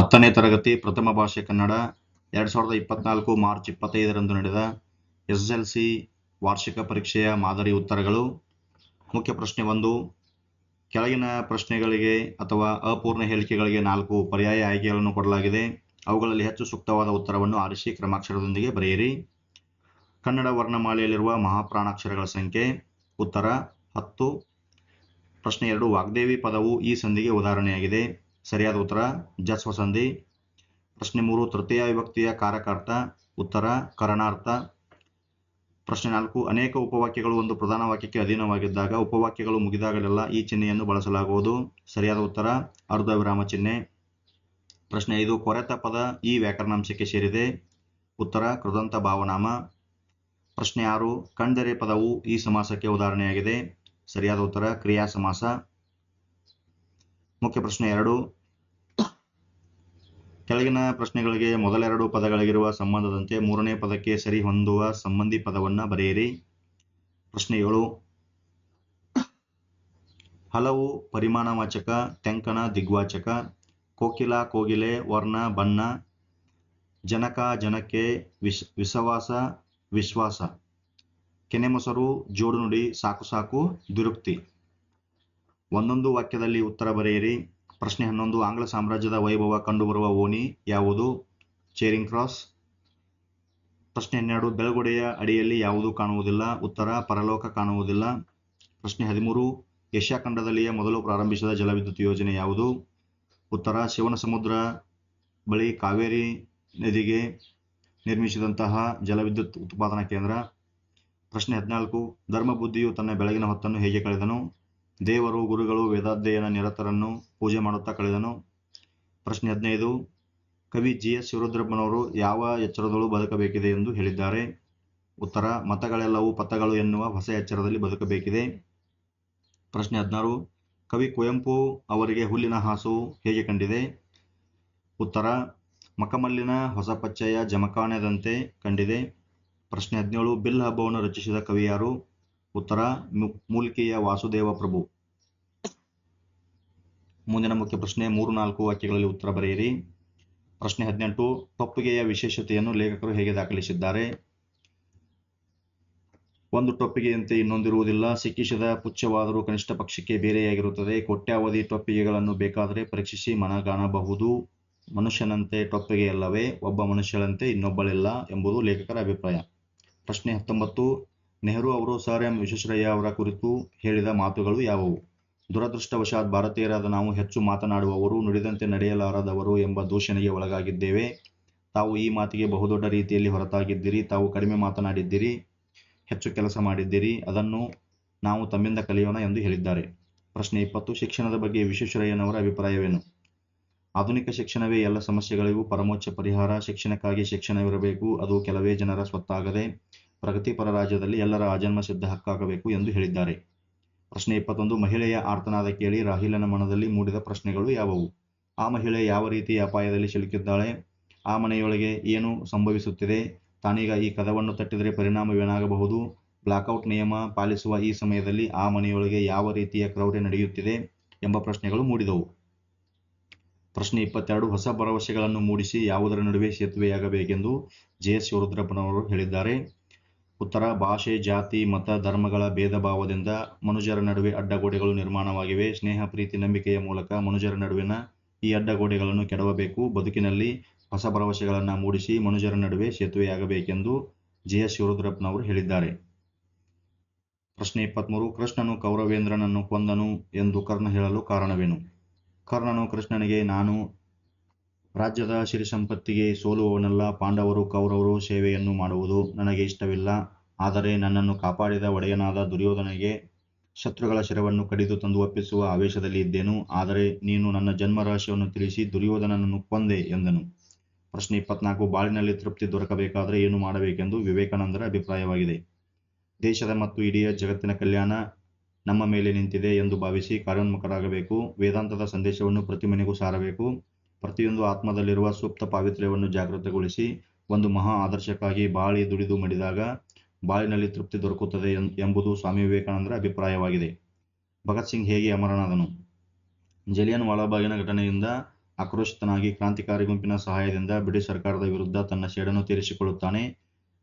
ಹತ್ತನೇ ತರಗತಿ ಪ್ರಥಮ ಭಾಷೆ ಕನ್ನಡ, ಎರಡು ಸಾವಿರದ ಇಪ್ಪತ್ನಾಲ್ಕು ಮಾರ್ಚ್ ಇಪ್ಪತ್ತೈದರಂದು ನಡೆದ ಎಸ್ ಎಲ್ ಸಿ ವಾರ್ಷಿಕ ಪರೀಕ್ಷೆಯ ಮಾದರಿ ಉತ್ತರಗಳು. ಮುಖ್ಯ ಪ್ರಶ್ನೆ ಒಂದು, ಕೆಳಗಿನ ಪ್ರಶ್ನೆಗಳಿಗೆ ಅಥವಾ ಅಪೂರ್ಣ ಹೇಳಿಕೆಗಳಿಗೆ ನಾಲ್ಕು ಪರ್ಯಾಯ ಆಯ್ಕೆಗಳನ್ನು ಕೊಡಲಾಗಿದೆ. ಅವುಗಳಲ್ಲಿ ಹೆಚ್ಚು ಸೂಕ್ತವಾದ ಉತ್ತರವನ್ನು ಆರಿಸಿ ಕ್ರಮಾಕ್ಷರದೊಂದಿಗೆ ಬರೆಯಿರಿ. ಕನ್ನಡ ವರ್ಣಮಾಲೆಯಲ್ಲಿರುವ ಮಹಾಪ್ರಾಣಾಕ್ಷರಗಳ ಸಂಖ್ಯೆ, ಉತ್ತರ ಹತ್ತು. ಪ್ರಶ್ನೆ ಎರಡು, ವಾಗ್ದೇವಿ ಪದವು ಈ ಸಂಧಿಗೆ ಉದಾಹರಣೆಯಾಗಿದೆ. ಸರಿಯಾದ ಉತ್ತರ. ಜಸ್ವ ಸಂಧಿ ಪ್ರಶ್ನೆ ಮೂರು, ತೃತೀಯ ವಿಭಕ್ತಿಯ ಕಾರಕಾರ್ಥ ಉತ್ತರ, ಕರಣಾರ್ಥ. ಪ್ರಶ್ನೆ ನಾಲ್ಕು, ಅನೇಕ ಉಪವಾಕ್ಯಗಳು ಒಂದು ಪ್ರಧಾನ ವಾಕ್ಯಕ್ಕೆ ಅಧೀನವಾಗಿದ್ದಾಗ ಉಪವಾಕ್ಯಗಳು ಮುಗಿದಾಗಲೆಲ್ಲ ಈ ಚಿಹ್ನೆಯನ್ನು ಬಳಸಲಾಗುವುದು. ಸರಿಯಾದ ಉತ್ತರ ಅರ್ಧ ವಿರಾಮ ಚಿಹ್ನೆ. ಪ್ರಶ್ನೆ ಐದು, ಕೊರೆತ ಪದ ಈ ವ್ಯಾಕರಣಾಂಶಕ್ಕೆ ಸೇರಿದೆ. ಉತ್ತರ, ಕೃದಂತ ಭಾವನಾಮ. ಪ್ರಶ್ನೆ ಆರು, ಕಂಡರೆ ಪದವು ಈ ಸಮಾಸಕ್ಕೆ ಉದಾಹರಣೆಯಾಗಿದೆ. ಸರಿಯಾದ ಉತ್ತರ ಕ್ರಿಯಾ ಸಮಾಸ ಮುಖ್ಯ ಪ್ರಶ್ನೆ ಎರಡು. ಕೆಳಗಿನ ಪ್ರಶ್ನೆಗಳಿಗೆ ಮೊದಲೆರಡು ಪದಗಳಿಗಿರುವ ಸಂಬಂಧದಂತೆ ಮೂರನೇ ಪದಕ್ಕೆ ಸರಿ ಹೊಂದುವ ಸಂಬಂಧಿ ಪದವನ್ನು ಬರೆಯಿರಿ. ಪ್ರಶ್ನೆ ಏಳು. ಹಲವು ಪರಿಮಾಣವಾಚಕ, ತೆಂಕಣ, ದಿಗ್ವಾಚಕ, ಕೋಕಿಲ, ಕೋಗಿಲೆ, ವರ್ಣ, ಬಣ್ಣ, ಜನಕ, ಜನಕ್ಕೆ ವಿಶ್ ವಿಶ್ವಾಸ ವಿಶ್ವಾಸ. ಕೆನೆಮೊಸರು, ಜೋಡುನುಡಿ, ಸಾಕು ಸಾಕು ದುರುಕ್ತಿ ಒಂದೊಂದು ವಾಕ್ಯದಲ್ಲಿ ಉತ್ತರ ಬರೆಯಿರಿ. ಪ್ರಶ್ನೆ ಹನ್ನೊಂದು, ಆಂಗ್ಲ ಸಾಮ್ರಾಜ್ಯದ ವೈಭವ ಕಂಡುಬರುವ ಓಣಿ ಯಾವುದು? ಚೇರಿಂಗ್ ಕ್ರಾಸ್ ಪ್ರಶ್ನೆ ಹನ್ನೆರಡು, ಬೆಳಗೊಡೆಯ ಅಡಿಯಲ್ಲಿ ಯಾವುದು ಕಾಣುವುದಿಲ್ಲ? ಉತ್ತರ, ಪರಲೋಕ ಕಾಣುವುದಿಲ್ಲ. ಪ್ರಶ್ನೆ ಹದಿಮೂರು, ಏಷ್ಯಾ ಖಂಡದಲ್ಲಿಯೇ ಮೊದಲು ಪ್ರಾರಂಭಿಸಿದ ಜಲವಿದ್ಯುತ್ ಯೋಜನೆ ಯಾವುದು? ಉತ್ತರ, ಶಿವನ ಸಮುದ್ರ ಬಳಿ ಕಾವೇರಿ ನದಿಗೆ ನಿರ್ಮಿಸಿದಂತಹ ಜಲವಿದ್ಯುತ್ ಉತ್ಪಾದನಾ ಕೇಂದ್ರ. ಪ್ರಶ್ನೆ ಹದಿನಾಲ್ಕು, ಧರ್ಮಬುದ್ಧಿಯು ತನ್ನ ಬೆಳಗಿನ ಹೊತ್ತನ್ನು ಹೇಗೆ ಕಳೆದನು? ದೇವರು, ಗುರುಗಳು, ವೇದಾಧ್ಯಯನ ನಿರತರನ್ನು ಪೂಜೆ ಮಾಡುತ್ತಾ ಕಳೆದನು. ಪ್ರಶ್ನೆ ಹದಿನೈದು, ಕವಿ ಜಿ ಎಸ್ ಶಿವರುದ್ರಪ್ಪನವರು ಯಾವ ಎಚ್ಚರದಲ್ಲೂ ಬದುಕಬೇಕಿದೆ ಎಂದು ಹೇಳಿದ್ದಾರೆ. ಉತ್ತರ, ಮತಗಳೆಲ್ಲವೂ ಪಥಗಳು ಎನ್ನುವ ಹೊಸ ಎಚ್ಚರದಲ್ಲಿ ಬದುಕಬೇಕಿದೆ. ಪ್ರಶ್ನೆ ಹದಿನಾರು, ಕವಿ ಕುವೆಂಪು ಅವರಿಗೆ ಹುಲ್ಲಿನ ಹಾಸು ಹೇಗೆ ಕಂಡಿದೆ? ಉತ್ತರ, ಮಕಮಲ್ಲಿನ ಹೊಸ ಪಚ್ಚೆಯ ಜಮಖಾನೆದಂತೆ ಕಂಡಿದೆ. ಪ್ರಶ್ನೆ ಹದಿನೇಳು, ಬಿಲ್ ಹಬ್ಬವನ್ನು ರಚಿಸಿದ ಕವಿ ಯಾರು? ಉತ್ತರ ಮೂಲಿಕೆಯ ವಾಸುದೇವ ಪ್ರಭು. ಮುಂದಿನ ಮುಖ್ಯ ಪ್ರಶ್ನೆ ಮೂರು ನಾಲ್ಕು ವಾಕ್ಯಗಳಲ್ಲಿ ಉತ್ತರ ಬರೆಯಿರಿ. ಪ್ರಶ್ನೆ ಹದಿನೆಂಟು ಟೊಪ್ಪಿಗೆಯ ವಿಶೇಷತೆಯನ್ನು ಲೇಖಕರು ಹೇಗೆ ದಾಖಲಿಸಿದ್ದಾರೆ? ಒಂದು ಟೊಪ್ಪಿಗೆಯಂತೆ ಇನ್ನೊಂದಿರುವುದಿಲ್ಲ. ಸಿಕ್ಕಿಸಿದ ಪುಚ್ಛವಾದರೂ ಕನಿಷ್ಠ ಪಕ್ಷಕ್ಕೆ ಬೇರೆಯಾಗಿರುತ್ತದೆ. ಕೊಟ್ಯಾವಧಿ ಟೊಪ್ಪಿಗೆಗಳನ್ನು ಬೇಕಾದರೆ ಪರೀಕ್ಷಿಸಿ ಮನಗಾಣಬಹುದು ಮನುಷ್ಯನಂತೆ ಟೊಪ್ಪಿಗೆಯಲ್ಲವೇ, ಒಬ್ಬ ಮನುಷ್ಯರಂತೆ ಇನ್ನೊಬ್ಬಳಿಲ್ಲ ಎಂಬುದು ಲೇಖಕರ ಅಭಿಪ್ರಾಯ. ಪ್ರಶ್ನೆ ಹತ್ತೊಂಬತ್ತು ನೆಹರು ಅವರು ಸರ್ ಎಂ ವಿಶ್ವೇಶ್ವರಯ್ಯ ಅವರ ಕುರಿತು ಹೇಳಿದ ಮಾತುಗಳು ಯಾವುವು? ದುರದೃಷ್ಟವಶಾತ್ ಭಾರತೀಯರಾದ ನಾವು ಹೆಚ್ಚು ಮಾತನಾಡುವವರು, ನುಡಿದಂತೆ ನಡೆಯಲಾರದವರು ಎಂಬ ದೂಷಣೆಗೆ ಒಳಗಾಗಿದ್ದೇವೆ. ತಾವು ಈ ಮಾತಿಗೆ ಬಹುದೊಡ್ಡ ರೀತಿಯಲ್ಲಿ ಹೊರತಾಗಿದ್ದೀರಿ. ತಾವು ಕಡಿಮೆ ಮಾತನಾಡಿದ್ದೀರಿ. ಹೆಚ್ಚು ಕೆಲಸ ಮಾಡಿದ್ದೀರಿ. ಅದನ್ನು ನಾವು ತಮ್ಮಿಂದ ಕಲಿಯೋಣ ಎಂದು ಹೇಳಿದ್ದಾರೆ. ಪ್ರಶ್ನೆ ಇಪ್ಪತ್ತು, ಶಿಕ್ಷಣದ ಬಗ್ಗೆ ವಿಶ್ವೇಶ್ವರಯ್ಯನವರ ಅಭಿಪ್ರಾಯವೇನು? ಆಧುನಿಕ ಶಿಕ್ಷಣವೇ ಎಲ್ಲ ಸಮಸ್ಯೆಗಳಿಗೂ ಪರಮೋಚ್ಚ ಪರಿಹಾರ. ಶಿಕ್ಷಣಕ್ಕಾಗಿ ಶಿಕ್ಷಣವಿರಬೇಕು. ಅದು ಕೆಲವೇ ಜನರ ಸ್ವತ್ತಾಗದೆ ಪ್ರಗತಿಪರ ರಾಜ್ಯದಲ್ಲಿ ಎಲ್ಲರ ಆಜನ್ಮ ಸಿದ್ಧ ಹಕ್ಕಾಗಬೇಕು ಎಂದು ಹೇಳಿದ್ದಾರೆ. ಪ್ರಶ್ನೆ ಇಪ್ಪತ್ತೊಂದು, ಮಹಿಳೆಯ ಆರ್ತನಾದ ಕೇಳಿ ರಾಹಿಲನ ಮನದಲ್ಲಿ ಮೂಡಿದ ಪ್ರಶ್ನೆಗಳು ಯಾವುವು? ಆ ಮಹಿಳೆ ಯಾವ ರೀತಿಯ ಅಪಾಯದಲ್ಲಿ ಸಿಲುಕಿದ್ದಾಳೆ? ಆ ಮನೆಯೊಳಗೆ ಏನು ಸಂಭವಿಸುತ್ತಿದೆ? ತಾನೀಗ ಈ ಕದವನ್ನು ತಟ್ಟಿದರೆ ಪರಿಣಾಮವೇನಾಗಬಹುದು? ಬ್ಲಾಕ್ಔಟ್ ನಿಯಮ ಪಾಲಿಸುವ ಈ ಸಮಯದಲ್ಲಿ ಆ ಮನೆಯೊಳಗೆ ಯಾವ ರೀತಿಯ ಕ್ರೌರ್ಯ ನಡೆಯುತ್ತಿದೆ ಎಂಬ ಪ್ರಶ್ನೆಗಳು ಮೂಡಿದವು. ಪ್ರಶ್ನೆ ಇಪ್ಪತ್ತೆರಡು, ಹೊಸ ಭರವಸೆಗಳನ್ನು ಮೂಡಿಸಿ ಯಾವುದರ ನಡುವೆ ಸೇತುವೆಯಾಗಬೇಕೆಂದು ಜೆ ಎಸ್ ಶಿವರುದ್ರಪ್ಪನವರು ಹೇಳಿದ್ದಾರೆ. ಉತ್ತರ ಭಾಷೆ, ಜಾತಿ, ಮತ, ಧರ್ಮಗಳ ಭೇದ ಭಾವದಿಂದ ಮನುಜರ ನಡುವೆ ಅಡ್ಡಗೋಡೆಗಳು ನಿರ್ಮಾಣವಾಗಿವೆ. ಸ್ನೇಹ, ಪ್ರೀತಿ, ನಂಬಿಕೆಯ ಮೂಲಕ ಮನುಜರ ನಡುವಿನ ಈ ಅಡ್ಡಗೋಡೆಗಳನ್ನು ಕೆಡವಬೇಕು. ಬದುಕಿನಲ್ಲಿ ಹೊಸ ಭರವಸೆಗಳನ್ನು ಮೂಡಿಸಿ ಮನುಜರ ನಡುವೆ ಸೇತುವೆಯಾಗಬೇಕೆಂದು ಜಿ ಎಸ್ ಶಿವರುದ್ರಪ್ಪನವರು ಹೇಳಿದ್ದಾರೆ. ಪ್ರಶ್ನೆ ಇಪ್ಪತ್ತ್ಮೂರು ಕೃಷ್ಣನು ಕೌರವೇಂದ್ರನನ್ನು ಕೊಂದನು ಎಂದು ಕರ್ಣ ಹೇಳಲು ಕಾರಣವೇನು? ಕರ್ಣನು ಕೃಷ್ಣನಿಗೆ, ನಾನು ರಾಜ್ಯದ ಸಿರಿ ಸಂಪತ್ತಿಗೆ ಸೋಲುವವನಲ್ಲ, ಪಾಂಡವರು ಕೌರವರು ಸೇವೆಯನ್ನು ಮಾಡುವುದು ನನಗೆ ಇಷ್ಟವಿಲ್ಲ. ಆದರೆ ನನ್ನನ್ನು ಕಾಪಾಡಿದ ಒಡೆಯನಾದ ದುರ್ಯೋಧನಿಗೆ ಶತ್ರುಗಳ ಶಿರವನ್ನು ಕಡಿದು ತಂದು ಒಪ್ಪಿಸುವ ಆವೇಶದಲ್ಲಿ ಇದ್ದೇನು? ಆದರೆ ನೀನು ನನ್ನ ಜನ್ಮ ರಹಸ್ಯವನ್ನು ತಿಳಿಸಿ ದುರ್ಯೋಧನನನ್ನು ಕೊಂದೆ ಎಂದನು. ಪ್ರಶ್ನೆ ಇಪ್ಪತ್ನಾಲ್ಕು. ಬಾಳಿನಲ್ಲಿ ತೃಪ್ತಿ ದೊರಕಬೇಕಾದರೆ ಏನು ಮಾಡಬೇಕೆಂದು ವಿವೇಕಾನಂದರ ಅಭಿಪ್ರಾಯವಾಗಿದೆ. ದೇಶದ ಮತ್ತು ಇಡೀ ಜಗತ್ತಿನ ಕಲ್ಯಾಣ ನಮ್ಮ ಮೇಲೆ ನಿಂತಿದೆ ಎಂದು ಭಾವಿಸಿ ಕಾರ್ಯೋನ್ಮುಖರಾಗಬೇಕು. ವೇದಾಂತದ ಸಂದೇಶವನ್ನು ಪ್ರತಿ ಮನೆಗೂ ಸಾರಬೇಕು. ಪ್ರತಿಯೊಂದು ಆತ್ಮದಲ್ಲಿರುವ ಸುಪ್ತ ಪಾವಿತ್ರ್ಯವನ್ನು ಜಾಗೃತಗೊಳಿಸಿ ಒಂದು ಮಹಾ ಆದರ್ಶಕ್ಕಾಗಿ ಬಾಳಿ ದುಡಿದು ಮಡಿದಾಗ ಬಾಳಿನಲ್ಲಿ ತೃಪ್ತಿ ದೊರಕುತ್ತದೆ ಎಂಬುದು ಸ್ವಾಮಿ ವಿವೇಕಾನಂದರ ಅಭಿಪ್ರಾಯವಾಗಿದೆ. ಭಗತ್ ಸಿಂಗ್ ಹೇಗೆ ಅಮರನಾದನು? ಜಲಿಯನ್ ವಾಲಾಬಾಗಿನ ಘಟನೆಯಿಂದ ಆಕ್ರೋಶಿತನಾಗಿ ಕ್ರಾಂತಿಕಾರಿ ಗುಂಪಿನ ಸಹಾಯದಿಂದ ಬ್ರಿಟಿಷ್ ಸರ್ಕಾರದ ವಿರುದ್ಧ ತನ್ನ ಸೇಡನ್ನು ತೀರಿಸಿಕೊಳ್ಳುತ್ತಾನೆ.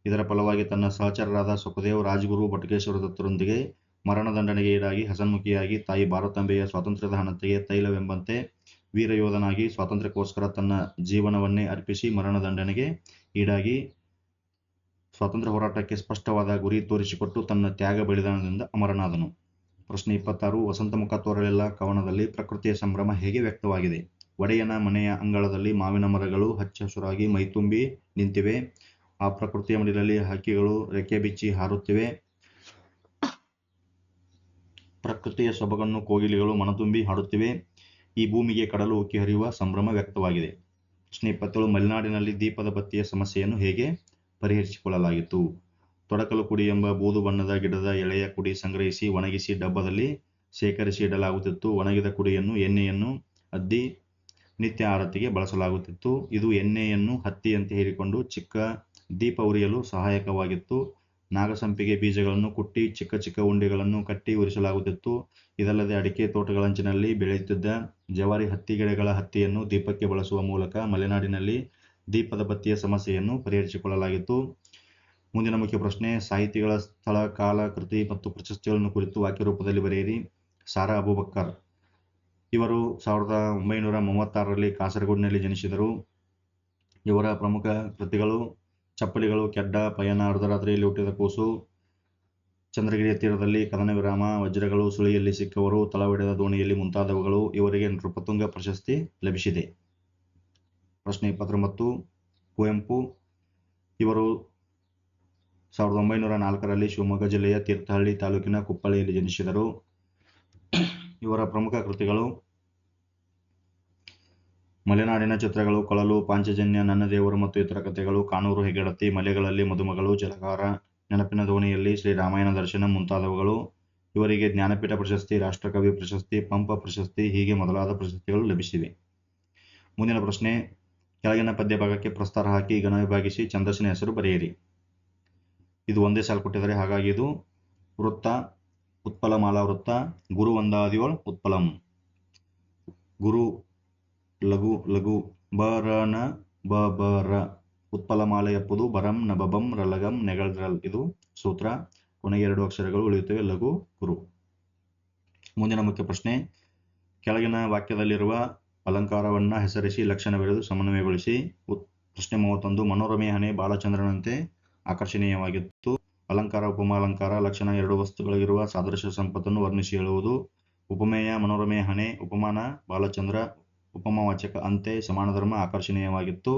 ಇದರ ಫಲವಾಗಿ ತನ್ನ ಸಹಚರರಾದ ಸುಖದೇವ್ ರಾಜ್ಗುರು ಬಟುಕೇಶ್ವರ ದತ್ತರೊಂದಿಗೆ ಮರಣದಂಡನೆಗೆ ಈಡಾಗಿ ಹಸನ್ಮುಖಿಯಾಗಿ ತಾಯಿ ಭಾರತಾಂಬೆಯ ಸ್ವಾತಂತ್ರ್ಯದ ಹಣತೆಗೆ ತೈಲವೆಂಬಂತೆ ವೀರಯೋಧನಾಗಿ ಸ್ವಾತಂತ್ರ್ಯಕ್ಕೋಸ್ಕರ ತನ್ನ ಜೀವನವನ್ನೇ ಅರ್ಪಿಸಿ ಮರಣದಂಡನೆಗೆ ಈಡಾಗಿ ಸ್ವಾತಂತ್ರ್ಯ ಹೋರಾಟಕ್ಕೆ ಸ್ಪಷ್ಟವಾದ ಗುರಿ ತೋರಿಸಿಕೊಟ್ಟು ತನ್ನ ತ್ಯಾಗ ಬಲಿದಾನದಿಂದ ಅಮರನಾದನು. ಪ್ರಶ್ನೆ ಇಪ್ಪತ್ತಾರು ವಸಂತಮುಖ ತೋರಲಿಲ್ಲ. ಕವನದಲ್ಲಿ ಪ್ರಕೃತಿಯ ಸಂಭ್ರಮ ಹೇಗೆ ವ್ಯಕ್ತವಾಗಿದೆ? ಒಡೆಯನ ಮನೆಯ ಅಂಗಳದಲ್ಲಿ ಮಾವಿನ ಮರಗಳು ಹಚ್ಚ ಹಸುರಾಗಿ ಮೈತುಂಬಿ ನಿಂತಿವೆ. ಆ ಪ್ರಕೃತಿಯ ಮಡಿಲಲ್ಲಿ ಹಕ್ಕಿಗಳು ರೆಕ್ಕೆ ಬಿಚ್ಚಿ ಹಾರುತ್ತಿವೆ. ಪ್ರಕೃತಿಯ ಸೊಬಗನ್ನು ಕೋಗಿಲಿಗಳು ಮನತುಂಬಿ ಹಾಡುತ್ತಿವೆ. ಈ ಭೂಮಿಗೆ ಕಡಲು ಉಕ್ಕಿ ಹರಿಯುವ ಸಂಭ್ರಮ ವ್ಯಕ್ತವಾಗಿದೆ. ಪ್ರಶ್ನೆ ಇಪ್ಪತ್ತೇಳು ಮಲೆನಾಡಿನಲ್ಲಿ ದೀಪದ ಬತ್ತಿಯ ಸಮಸ್ಯೆಯನ್ನು ಹೇಗೆ ಪರಿಹರಿಸಿಕೊಳ್ಳಲಾಗಿತ್ತು? ತೊಡಕಲು ಕುಡಿ ಎಂಬ ಬೂದು ಬಣ್ಣದ ಗಿಡದ ಎಳೆಯ ಕುಡಿ ಸಂಗ್ರಹಿಸಿ ಒಣಗಿಸಿ ಡಬ್ಬದಲ್ಲಿ ಶೇಖರಿಸಿ ಇಡಲಾಗುತ್ತಿತ್ತು. ಒಣಗಿದ ಕುಡಿಯನ್ನು ಎಣ್ಣೆಯನ್ನು ಅದ್ದಿ ನಿತ್ಯ ಆರತಿಗೆ ಬಳಸಲಾಗುತ್ತಿತ್ತು. ಇದು ಎಣ್ಣೆಯನ್ನು ಹತ್ತಿಯಂತೆ ಹೀರಿಕೊಂಡು ಚಿಕ್ಕ ದೀಪ ಉರಿಯಲು ಸಹಾಯಕವಾಗಿತ್ತು. ನಾಗಸಂಪಿಗೆ ಬೀಜಗಳನ್ನು ಕುಟ್ಟಿ ಚಿಕ್ಕ ಚಿಕ್ಕ ಉಂಡೆಗಳನ್ನು ಕಟ್ಟಿ ಉರಿಸಲಾಗುತ್ತಿತ್ತು. ಇದಲ್ಲದೆ ಅಡಿಕೆ ತೋಟಗಳಂಚಿನಲ್ಲಿ ಬೆಳೆಯುತ್ತಿದ್ದ ಜವಾರಿ ಹತ್ತಿ ಗಿಡಗಳ ಹತ್ತಿಯನ್ನು ದೀಪಕ್ಕೆ ಬಳಸುವ ಮೂಲಕ ಮಲೆನಾಡಿನಲ್ಲಿ ದೀಪದ ಬತ್ತಿಯ ಸಮಸ್ಯೆಯನ್ನು ಪರಿಹರಿಸಿಕೊಳ್ಳಲಾಗಿತ್ತು. ಮುಂದಿನ ಮುಖ್ಯ ಪ್ರಶ್ನೆ, ಸಾಹಿತಿಗಳ ಸ್ಥಳ, ಕಾಲ, ಕೃತಿ ಮತ್ತು ಪ್ರಶಸ್ತಿಗಳನ್ನು ಕುರಿತು ವಾಕ್ಯ ರೂಪದಲ್ಲಿ ಬರೆಯಿರಿ. ಸಾರಾ ಅಬೂಬಕ್ಕರ್. ಇವರು ಸಾವಿರದ ಒಂಬೈನೂರ ಮೂವತ್ತಾರರಲ್ಲಿ ಕಾಸರಗೋಡಿನಲ್ಲಿ ಜನಿಸಿದರು. ಇವರ ಪ್ರಮುಖ ಕೃತಿಗಳು ಚಪ್ಪಲಿಗಳು, ಕೆಡ್ಡ, ಪಯಣ ಅರ್ಧರಾತ್ರಿಯಲ್ಲಿ ಹುಟ್ಟಿದ ಕೂಸು ಚಂದ್ರಗಿರಿಯ ತೀರದಲ್ಲಿ ಕದನ ವಿರಾಮ ವಜ್ರಗಳು, ಸುಳಿಯಲ್ಲಿ ಸಿಕ್ಕವರು ತಳವಿಡದ ದೋಣಿಯಲ್ಲಿ ಮುಂತಾದವುಗಳು ಇವರಿಗೆ ನೃಪತುಂಗ ಪ್ರಶಸ್ತಿ ಲಭಿಸಿದೆ. ಪ್ರಶ್ನೆ ಇಪ್ಪತ್ತೊಂಬತ್ತು, ಕುವೆಂಪು ಇವರು ಸಾವಿರದ ಒಂಬೈನೂರ ನಾಲ್ಕರಲ್ಲಿ ಶಿವಮೊಗ್ಗ ಜಿಲ್ಲೆಯ ತೀರ್ಥಹಳ್ಳಿ ತಾಲೂಕಿನ ಕುಪ್ಪಳ್ಳಿಯಲ್ಲಿ ಜನಿಸಿದರು. ಇವರ ಪ್ರಮುಖ ಕೃತಿಗಳು ಮಲೆನಾಡಿನ ಚಿತ್ರಗಳು, ಕೊಳಲು, ಪಾಂಚಜನ್ಯ ನನ್ನ ದೇವರು ಮತ್ತು ಇತರ ಕಥೆಗಳು, ಕಾನೂರು ಹೆಗಡತಿ ಮಲೆಗಳಲ್ಲಿ ಮದುಮಗಳು, ಜಲಗಾರ ನೆನಪಿನ ದೋಣಿಯಲ್ಲಿ ಶ್ರೀರಾಮಾಯಣ ದರ್ಶನ ಮುಂತಾದವುಗಳು. ಇವರಿಗೆ ಜ್ಞಾನಪೀಠ ಪ್ರಶಸ್ತಿ, ರಾಷ್ಟ್ರಕವಿ ಪ್ರಶಸ್ತಿ, ಪಂಪ ಪ್ರಶಸ್ತಿ, ಹೀಗೆ ಮೊದಲಾದ ಪ್ರಶಸ್ತಿಗಳು ಲಭಿಸಿವೆ. ಮುಂದಿನ ಪ್ರಶ್ನೆ, ಕೆಳಗಿನ ಪದ್ಯ ಭಾಗಕ್ಕೆ ಪ್ರಸ್ತಾರ ಹಾಕಿ ಗಣ ವಿಭಾಗಿಸಿ ಚಂದಸ್ಸಿನ ಹೆಸರು ಬರೆಯಿರಿ. ಇದು ಒಂದೇ ಸಾಲು ಕೊಟ್ಟಿದ್ದಾರೆ, ಹಾಗಾಗಿ ಇದು ವೃತ್ತ ಉತ್ಪಲಮಾಲಾ ವೃತ್ತ, ಗುರು ಒಂದಾದಿಯೋಳ್ ಉತ್ಪಲಂ. ಗುರು, ಲಘು ಲಘು, ಬರನ, ಬ ಬರ ಉತ್ಪಲಮಾಲೆ ಎಪ್ಪುದು ಬರಂ ನಬಬಂ ರಲಗಂ ನೆಗಳದ್ರಲ್ ಇದು ಸೂತ್ರ. ಕೊನೆಗೆ ಎರಡು ಅಕ್ಷರಗಳು ಉಳಿಯುತ್ತವೆ, ಲಘು ಗುರು ಮುಂದಿನ ಮುಖ್ಯ ಪ್ರಶ್ನೆ. ಕೆಳಗಿನ ವಾಕ್ಯದಲ್ಲಿರುವ ಅಲಂಕಾರವನ್ನ ಹೆಸರಿಸಿ ಲಕ್ಷಣ ಬೆರೆದು ಸಮನ್ವಯಗೊಳಿಸಿ ಪ್ರಶ್ನೆ ಮೂವತ್ತೊಂದು, ಮನೋರಮೆ ಹನೆ ಬಾಲಚಂದ್ರನಂತೆ ಆಕರ್ಷಣೀಯವಾಗಿತ್ತು. ಅಲಂಕಾರ ಉಪಮಾಲಂಕಾರ ಲಕ್ಷಣ ಎರಡು ವಸ್ತುಗಳಿರುವ ಸಾದೃಶ್ಯ ಸಂಪತ್ತನ್ನು ವರ್ಣಿಸಿ ಹೇಳುವುದು. ಉಪಮೇಯ, ಮನೋರಮೆ, ಹಣೆ, ಉಪಮಾನ, ಬಾಲಚಂದ್ರ, ಉಪಮವಾಚಕ, ಅಂತೆ ಸಮಾನ ಧರ್ಮ ಆಕರ್ಷಣೀಯವಾಗಿತ್ತು.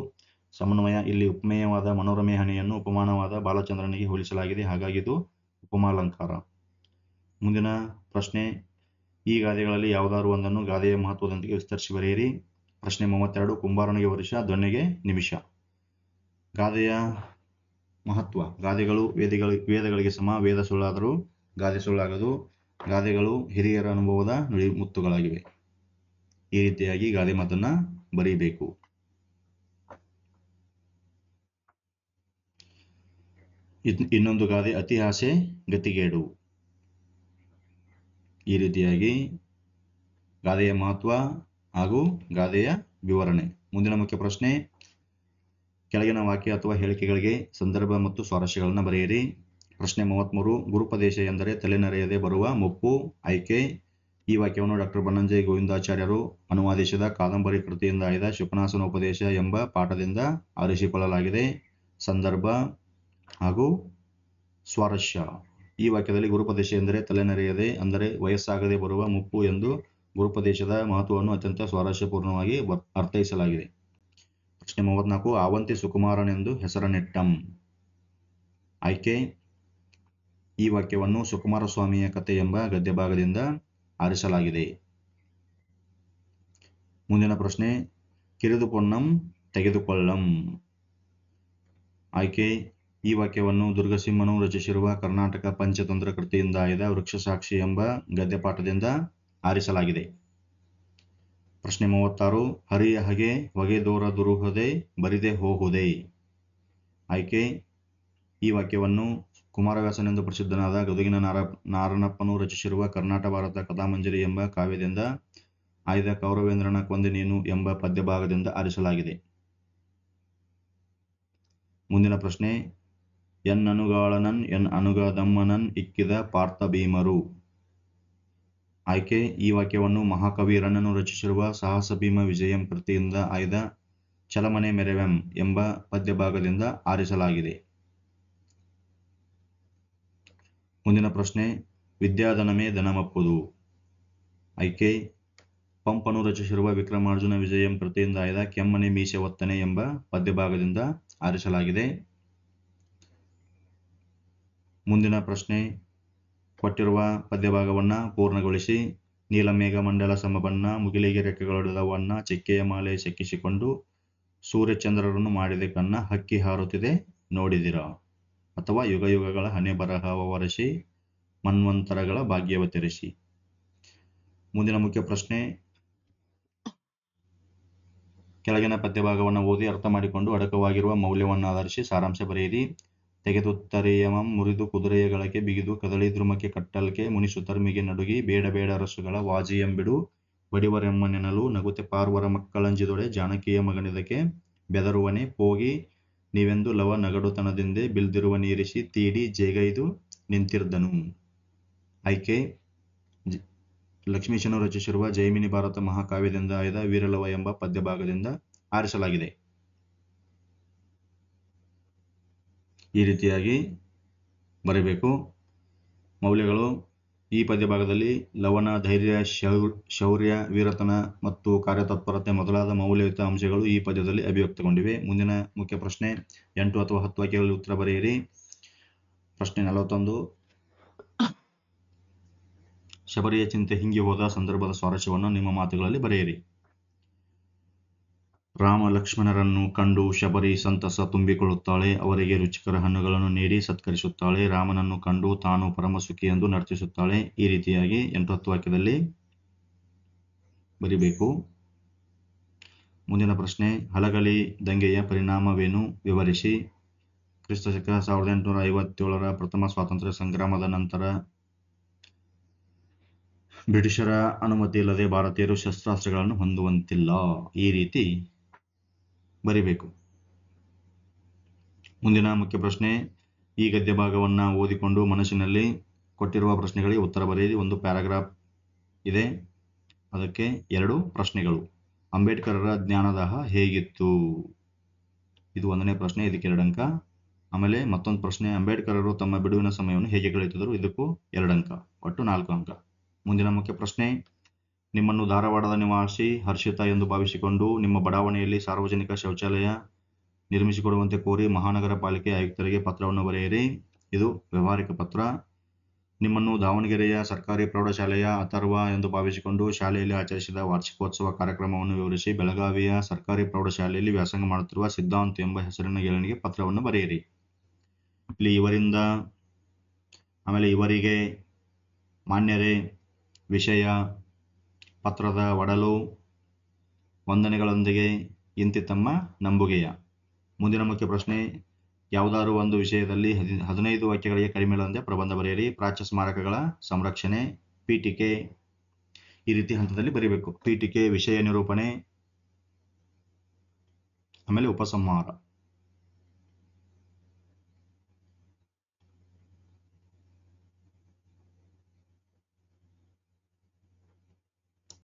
ಸಮನ್ವಯ, ಇಲ್ಲಿ ಉಪಮೇಯವಾದ ಮನೋರಮೆ ಹಣೆಯನ್ನು ಉಪಮಾನವಾದ ಬಾಲಚಂದ್ರನಿಗೆ ಹೋಲಿಸಲಾಗಿದೆ. ಹಾಗಾಗಿ ಇದು ಉಪಮಾಲಂಕಾರ. ಮುಂದಿನ ಪ್ರಶ್ನೆ. ಈ ಗಾದೆಗಳಲ್ಲಿ ಯಾವುದಾದ್ರು ಒಂದನ್ನು ಗಾದೆಯ ಮಹತ್ವದೊಂದಿಗೆ ವಿಸ್ತರಿಸಿ ಬರೆಯಿರಿ. ಪ್ರಶ್ನೆ ಮೂವತ್ತೆರಡು, ಕುಂಬಾರನಿಗೆ ವರ್ಷ ದೊನ್ನೆಗೆ ನಿಮಿಷ. ಗಾದೆಯ ಮಹತ್ವ. ಗಾದೆಗಳು ವೇದಿಗಳು, ವೇದಗಳಿಗೆ ಸಮ, ವೇದ ಸುಳ್ಳಾದರೂ ಗಾದೆ ಸುಳ್ಳಾಗದು. ಗಾದೆಗಳು ಹಿರಿಯರ ಅನುಭವದ ನುಡಿ ಮುತ್ತುಗಳಾಗಿವೆ. ಈ ರೀತಿಯಾಗಿ ಗಾದೆ ಮಾತನ್ನ ಬರೀಬೇಕು. ಇನ್ನೊಂದು ಗಾದೆ ಅತಿ ಆಸೆ ಗತಿಗೇಡು. ಈ ರೀತಿಯಾಗಿ ಗಾದೆಯ ಮಹತ್ವ ಹಾಗೂ ಗಾದೆಯ ವಿವರಣೆ. ಮುಂದಿನ ಮುಖ್ಯ ಪ್ರಶ್ನೆ, ಕೆಳಗಿನ ವಾಕ್ಯ ಅಥವಾ ಹೇಳಿಕೆಗಳಿಗೆ ಸಂದರ್ಭ ಮತ್ತು ಸ್ವಾರಸ್ಯಗಳನ್ನು ಬರೆಯಿರಿ. ಪ್ರಶ್ನೆ ಮೂವತ್ತ್ಮೂರು ಗುರುಪದೇಶ ಎಂದರೆ ತಲೆನರೆಯದೆ ಬರುವ ಮುಪ್ಪು, ಆಯ್ಕೆ. ಈ ವಾಕ್ಯವನ್ನು ಡಾಕ್ಟರ್ ಬನ್ನಂಜಯ್ ಗೋವಿಂದಾಚಾರ್ಯರು ಅನುವಾದಿಸಿದ ಕಾದಂಬರಿ ಕೃತಿಯಿಂದ ಆಯ್ದ ಶಿವನಾಸನೋಪದೇಶ ಎಂಬ ಪಾಠದಿಂದ ಆರಿಸಿಕೊಳ್ಳಲಾಗಿದೆ. ಸಂದರ್ಭ ಹಾಗೂ ಸ್ವಾರಸ್ಯ. ಈ ವಾಕ್ಯದಲ್ಲಿ ಗುರುಪದೇಶ ಎಂದರೆ ತಲೆನರೆಯದೆ, ಅಂದರೆ ವಯಸ್ಸಾಗದೆ ಬರುವ ಮುಪ್ಪು ಎಂದು ಗುರುಪದೇಶದ ಮಹತ್ವವನ್ನು ಅತ್ಯಂತ ಸ್ವಾರಸ್ಯಪೂರ್ಣವಾಗಿ ವರ್- ಅರ್ಥೈಸಲಾಗಿದೆ. ಪ್ರಶ್ನೆ ಮೂವತ್ನಾಲ್ಕು, ಆವಂತಿ ಸುಕುಮಾರನೆಂದು ಹೆಸರನೆಟ್ಟಂ ಆಯ್ಕೆ. ಈ ವಾಕ್ಯವನ್ನು ಸುಕುಮಾರ ಸ್ವಾಮಿಯ ಕಥೆ ಎಂಬ ಗದ್ಯಭಾಗದಿಂದ ಆರಿಸಲಾಗಿದೆ. ಮುಂದಿನ ಪ್ರಶ್ನೆ ಕಿರಿದುಕೊಂಡಂ ತೆಗೆದುಕೊಳ್ಳಂ. ಆಯ್ಕೆ. ಈ ವಾಕ್ಯವನ್ನು ದುರ್ಗಸಿಂಹನು ರಚಿಸಿರುವ ಕರ್ನಾಟಕ ಪಂಚತಂತ್ರ ಕೃತಿಯಿಂದ ಆಯ್ದ ವೃಕ್ಷಸಾಕ್ಷಿ ಎಂಬ ಗದ್ಯಪಾಠದಿಂದ ಆರಿಸಲಾಗಿದೆ. ಪ್ರಶ್ನೆ ಮೂವತ್ತಾರು, ಹರಿಯ ಹಗೆ ಹೊಗೆ ದೂರ ದುರುಹದೆ ಬರಿದೆ ಹೋಹುದೆ. ಆಯ್ಕೆ, ಈ ವಾಕ್ಯವನ್ನು ಕುಮಾರವ್ಯಾಸನೆಂದು ಪ್ರಸಿದ್ಧನಾದ ಗದುಗಿನ ನಾರ ನಾರಣಪ್ಪನು ರಚಿಸಿರುವ ಕರ್ನಾಟ ಭಾರತ ಕಥಾಮಂಜರಿ ಎಂಬ ಕಾವ್ಯದಿಂದ ಆಯ್ದ ಕೌರವೇಂದ್ರನ ಕೊಂದಿನೇನು ನೀನು ಎಂಬ ಪದ್ಯಭಾಗದಿಂದ ಆರಿಸಲಾಗಿದೆ. ಮುಂದಿನ ಪ್ರಶ್ನೆ ಎನ್ ಅನುಗಾಳನನ್, ಎನ್ ಅನುಗದಮ್ಮನನ್ ಇಕ್ಕಿದ ಪಾರ್ಥ ಭೀಮರು ಆಯ್ಕೆ, ಈ ವಾಕ್ಯವನ್ನು ಮಹಾಕವಿ ರನ್ನನು ರಚಿಸಿರುವ ಸಾಹಸ ಭೀಮ ವಿಜಯಂ ಕೃತಿಯಿಂದ ಆಯ್ದ ಚಲಮನೆ ಮೆರೆವೆಂ ಎಂಬ ಪದ್ಯಭಾಗದಿಂದ ಆರಿಸಲಾಗಿದೆ. ಮುಂದಿನ ಪ್ರಶ್ನೆ, ವಿದ್ಯಾಧನಮೇ ಧನಮಪ್ಪುದು. ಆಯ್ಕೆ, ಪಂಪನು ರಚಿಸಿರುವ ವಿಕ್ರಮಾರ್ಜುನ ವಿಜಯಂ ಕೃತಿಯಿಂದ ಆಯ್ದ ಕೆಮ್ಮನೆ ಮೀಸೆ ಒತ್ತನೆ ಎಂಬ ಪದ್ಯಭಾಗದಿಂದ ಆರಿಸಲಾಗಿದೆ. ಮುಂದಿನ ಪ್ರಶ್ನೆ ಕೊಟ್ಟಿರುವ ಪದ್ಯಭಾಗವನ್ನ ಪೂರ್ಣಗೊಳಿಸಿ. ನೀಲಮೇಘ ಮಂಡಲ ಸಮಬಣ್ಣ ಮುಗಿಲಿಗೆ ರೆಕ್ಕೆಗಳೊಡೆದವನ್ನ ಚೆಕ್ಕೆಯ ಮಾಲೆ ಚೆಕ್ಕಿಸಿಕೊಂಡು ಸೂರ್ಯಚಂದ್ರರನ್ನು ಮಾಡಿದ ಕನ್ನ ಹಕ್ಕಿ ಹಾರುತ್ತಿದೆ. ನೋಡಿದಿರ? ಅಥವಾ ಯುಗ ಯುಗಗಳ ಹಣೆ ಬರಹವ ಒರೆಸಿ, ಮನ್ವಂತರಗಳ ಭಾಗ್ಯವ ತೆರೆಸಿ. ಮುಂದಿನ ಮುಖ್ಯ ಪ್ರಶ್ನೆ. ಕೆಳಗಿನ ಪದ್ಯಭಾಗವನ್ನು ಓದಿ ಅರ್ಥ ಮಾಡಿಕೊಂಡು ಅಡಕವಾಗಿರುವ ಮೌಲ್ಯವನ್ನು ಆಧರಿಸಿ ಸಾರಾಂಶ ಬರೆಯಿರಿ. ತೆಗೆದುತ್ತರೆಯಮಂ ಮುರಿದು ಕುದುರೆಯಗಳಕ್ಕೆ ಬಿಗಿದು ಕದಳಿ ದ್ರುಮಕ್ಕೆ ಕಟ್ಟಲ್ಕೆ ಮುನಿಸುತರ್ಮಿಗೆ ನಡುಗಿ ಬೇಡ ಬೇಡ ರಸುಗಳ ವಾಜಿಯಂಬಿಡು ಬಡಿವರೆಮ್ಮ ನೆನಲು ನಗುತೆ ಪಾರ್ವರ ಮಕ್ಕಳಂಜಿದೊಡೆ ಜಾನಕಿಯ ಮಗನಿದಕ್ಕೆ ಬೆದರುವನೆ ಪೋಗಿ ನೀವೆಂದು ಲವ ನಗಡುತನದಿಂದೆ ಬಿಲ್ದಿರುವ ನೀರಿಸಿ ತೀಡಿ ಜೇಗೈದು ನಿಂತಿರ್ದನು. ಆಯ್ಕೆ. ಲಕ್ಷ್ಮೀಶನು ರಚಿಸಿರುವ ಜೈಮಿನಿ ಭಾರತ ಮಹಾಕಾವ್ಯದಿಂದ ಆಯ್ದ ವೀರಲವ ಎಂಬ ಪದ್ಯಭಾಗದಿಂದ ಆರಿಸಲಾಗಿದೆ. ಈ ರೀತಿಯಾಗಿ ಬರೀಬೇಕು. ಮೌಲ್ಯಗಳು ಈ ಪದ್ಯಭಾಗದಲ್ಲಿ ಲವಣ, ಧೈರ್ಯ ಶೌರ್ಯ, ವೀರತನ ಮತ್ತು ಕಾರ್ಯತತ್ಪರತೆ ಮೊದಲಾದ ಮೌಲ್ಯಯುತ ಅಂಶಗಳು ಈ ಪದ್ಯದಲ್ಲಿ ಅಭಿವ್ಯಕ್ತಗೊಂಡಿವೆ. ಮುಂದಿನ ಮುಖ್ಯ ಪ್ರಶ್ನೆ, ಎಂಟು ಅಥವಾ ಹತ್ತು ವಾಕ್ಯಗಳಲ್ಲಿ ಉತ್ತರ ಬರೆಯಿರಿ. ಪ್ರಶ್ನೆ ನಲವತ್ತೊಂದು. ಶಬರಿಯ ಚಿಂತೆ ಹಿಂಗೆ ಹೋದ ಸಂದರ್ಭದ ಸ್ವಾರಸ್ಯವನ್ನು ನಿಮ್ಮ ಮಾತುಗಳಲ್ಲಿ ಬರೆಯಿರಿ. ರಾಮ ಲಕ್ಷ್ಮಣರನ್ನು ಕಂಡು ಶಬರಿ ಸಂತಸ ತುಂಬಿಕೊಳ್ಳುತ್ತಾಳೆ. ಅವರಿಗೆ ರುಚಿಕರ ಹಣ್ಣುಗಳನ್ನು ನೀಡಿ ಸತ್ಕರಿಸುತ್ತಾಳೆ. ರಾಮನನ್ನು ಕಂಡು ತಾನು ಪರಮಸುಖಿ ಎಂದು ನರ್ತಿಸುತ್ತಾಳೆ. ಈ ರೀತಿಯಾಗಿ ಎಂಟು ಹತ್ತು ವಾಕ್ಯದಲ್ಲಿ ಬರಿಬೇಕು. ಮುಂದಿನ ಪ್ರಶ್ನೆ, ಹಲಗಲಿ ದಂಗೆಯ ಪರಿಣಾಮವೇನು? ವಿವರಿಸಿ. ಕ್ರಿಸ್ತ ಶಕ ಸಾವಿರದ ಎಂಟುನೂರ ಐವತ್ತೇಳರ ಪ್ರಥಮ ಸ್ವಾತಂತ್ರ್ಯ ಸಂಗ್ರಾಮದ ನಂತರ ಬ್ರಿಟಿಷರ ಅನುಮತಿ ಇಲ್ಲದೆ ಭಾರತೀಯರು ಶಸ್ತ್ರಾಸ್ತ್ರಗಳನ್ನು ಹೊಂದುವಂತಿಲ್ಲ. ಈ ರೀತಿ ಬರಿಬೇಕು. ಮುಂದಿನ ಮುಖ್ಯ ಪ್ರಶ್ನೆ, ಈ ಗದ್ಯ ಭಾಗವನ್ನು ಓದಿಕೊಂಡು ಮನಸ್ಸಿನಲ್ಲಿ ಕೊಟ್ಟಿರುವ ಪ್ರಶ್ನೆಗಳಿಗೆ ಉತ್ತರ ಬರೆಯಿರಿ. ಒಂದು ಪ್ಯಾರಾಗ್ರಾಫ್ ಇದೆ. ಅದಕ್ಕೆ ಎರಡು ಪ್ರಶ್ನೆಗಳು. ಅಂಬೇಡ್ಕರರ ಜ್ಞಾನದಾಹ ಹೇಗಿತ್ತು? ಇದು ಒಂದನೇ ಪ್ರಶ್ನೆ, ಇದಕ್ಕೆ ಎರಡು ಅಂಕ ಆಮೇಲೆ ಮತ್ತೊಂದು ಪ್ರಶ್ನೆ, ಅಂಬೇಡ್ಕರರು ತಮ್ಮ ಬಿಡುವಿನ ಸಮಯವನ್ನು ಹೇಗೆ ಕಳೆಯುತ್ತಿದ್ದರು? ಇದಕ್ಕೂ ಎರಡು ಅಂಕ ಒಟ್ಟು ನಾಲ್ಕು ಅಂಕ. ಮುಂದಿನ ಮುಖ್ಯ ಪ್ರಶ್ನೆ ನಿಮ್ಮನ್ನು ಧಾರವಾಡದ ನಿವಾಸಿ ಹರ್ಷಿತಾ ಎಂದು ಭಾವಿಸಿಕೊಂಡು ನಿಮ್ಮ ಬಡಾವಣೆಯಲ್ಲಿ ಸಾರ್ವಜನಿಕ ಶೌಚಾಲಯ ನಿರ್ಮಿಸಿಕೊಡುವಂತೆ ಕೋರಿ ಮಹಾನಗರ ಪಾಲಿಕೆ ಆಯುಕ್ತರಿಗೆ ಪತ್ರವನ್ನು ಬರೆಯಿರಿ. ಇದು ವ್ಯವಹಾರಿಕ ಪತ್ರ. ನಿಮ್ಮನ್ನು ದಾವಣಗೆರೆಯ ಸರ್ಕಾರಿ ಪ್ರೌಢಶಾಲೆಯ ಅಥರ್ವ ಎಂದು ಭಾವಿಸಿಕೊಂಡು ಶಾಲೆಯಲ್ಲಿ ಆಚರಿಸಿದ ವಾರ್ಷಿಕೋತ್ಸವ ಕಾರ್ಯಕ್ರಮವನ್ನು ವಿವರಿಸಿ ಬೆಳಗಾವಿಯ ಸರ್ಕಾರಿ ಪ್ರೌಢಶಾಲೆಯಲ್ಲಿ ವ್ಯಾಸಂಗ ಮಾಡುತ್ತಿರುವ ಸಿದ್ಧಾಂತ್ ಎಂಬ ಹೆಸರಿನ ಗೆಳನಿಗೆ ಪತ್ರವನ್ನು ಬರೆಯಿರಿ. ಇಲ್ಲಿ ಇವರಿಂದ, ಆಮೇಲೆ ಇವರಿಗೆ ಮಾನ್ಯರೇ ವಿಷಯ ಪತ್ರದ ಒಡಲು ವಂದನೆಗಳೊಂದಿಗೆ ಇಂತಿ ತಮ್ಮ ನಂಬುಗೆಯ. ಮುಂದಿನ ಮುಖ್ಯ ಪ್ರಶ್ನೆ, ಯಾವುದಾದ್ರು ಒಂದು ವಿಷಯದಲ್ಲಿ ಹದಿ, ಹದಿನೈದು ವಾಕ್ಯಗಳಿಗೆ ಕಡಿಮೆ ಇಲ್ಲದಂತೆ ಪ್ರಬಂಧ ಬರೆಯಿರಿ ಪ್ರಾಚ್ಯ ಸ್ಮಾರಕಗಳ ಸಂರಕ್ಷಣೆ, ಪೀಠಿಕೆ ಈ ರೀತಿ ಹಂತದಲ್ಲಿ ಬರೀಬೇಕು. ಪೀಠಿಕೆ, ವಿಷಯ ನಿರೂಪಣೆ, ಆಮೇಲೆ ಉಪಸಂಹಾರ.